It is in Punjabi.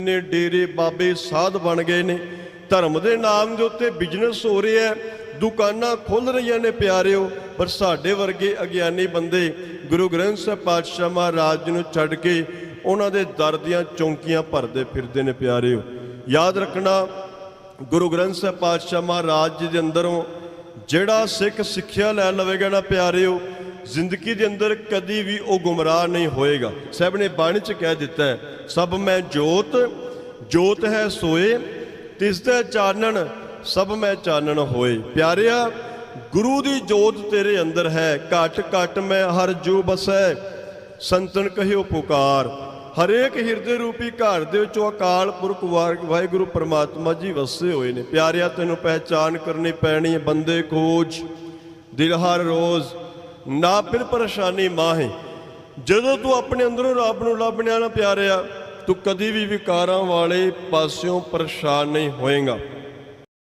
ਨੇ ਡੇਰੇ ਬਾਬੇ ਸਾਧ ਬਣ ਗਏ ਨੇ। ਧਰਮ ਦੇ ਨਾਮ ਦੇ ਉੱਤੇ ਬਿਜ਼ਨਸ ਹੋ ਰਿਹਾ ਹੈ। ਦੁਕਾਨਾਂ ਖੁੱਲ ਰਹੀਆਂ ਨੇ ਪਿਆਰਿਓ, ਪਰ ਸਾਡੇ ਵਰਗੇ ਅਗਿਆਨੀ ਬੰਦੇ ਗੁਰੂ ਗ੍ਰੰਥ ਸਾਹਿਬ ਪਾਤਸ਼ਾਹ ਮਹਾਰਾਜ ਨੂੰ ਛੱਡ ਕੇ ਉਹਨਾਂ ਦੇ ਦਰ ਦੀਆਂ ਚੌਂਕੀਆਂ ਭਰਦੇ ਫਿਰਦੇ ਨੇ ਪਿਆਰਿਓ। ਯਾਦ ਰੱਖਣਾ, ਗੁਰੂ ਗ੍ਰੰਥ ਸਾਹਿਬ ਪਾਤਸ਼ਾਹ ਮਹਾਰਾਜ ਜੀ ਦੇ ਅੰਦਰੋਂ ਜਿਹੜਾ ਸਿੱਖ ਸਿੱਖਿਆ ਲੈ ਲਵੇਗਾ ਨਾ ਪਿਆਰਿਓ ਜ਼ਿੰਦਗੀ ਦੇ ਅੰਦਰ ਕਦੀ ਵੀ ਉਹ ਗੁੰਮਰਾਹ ਨਹੀਂ ਹੋਏਗਾ। ਸਾਹਿਬ ਨੇ ਬਾਣੀ ਚ ਕਹਿ ਦਿੱਤਾ ਹੈ, ਸਭ ਮੈਂ ਜੋਤ ਜੋਤ ਹੈ ਸੋਏ, ਤਿਸ ਦਾ ਚਾਨਣ, ਸਭ ਮੈਂ ਚਾਨਣ ਹੋਏ। ਪਿਆਰਿਆ, ਗੁਰੂ ਦੀ ਜੋਤ ਤੇਰੇ ਅੰਦਰ ਹੈ, ਘਟ ਘਟ ਮੈਂ ਹਰ ਜੋ ਬਸੈ, ਸੰਤਨ ਕਹਿਓ ਪੁਕਾਰ। ਹਰੇਕ ਹਿਰਦੇ ਰੂਪੀ ਘਰ ਦੇ ਵਿੱਚੋਂ ਅਕਾਲ ਪੁਰਖ ਵਾਹਿ- ਵਾਹਿਗੁਰੂ ਪਰਮਾਤਮਾ ਜੀ ਵਸੇ ਹੋਏ ਨੇ। ਪਿਆਰਿਆ, ਤੈਨੂੰ ਪਹਿਚਾਨ ਕਰਨੀ ਪੈਣੀ ਹੈ ਬੰਦੇ ਖੋਜ ਦਿਲ ਹਰ ਰੋਜ਼। ਨਾ ਫਿਰ ਪਰੇਸ਼ਾਨੀ ਮਾਹੇ। ਜਦੋਂ ਤੂੰ ਆਪਣੇ ਅੰਦਰੋਂ ਰੱਬ ਨੂੰ ਲੱਭਣਿਆ ਨਾ ਪਿਆਰਿਆ, ਤੂੰ ਕਦੀ ਵੀ ਵਿਕਾਰਾਂ ਵਾਲੇ ਪਾਸਿਓਂ ਪਰੇਸ਼ਾਨ ਨਹੀਂ ਹੋਏਗਾ।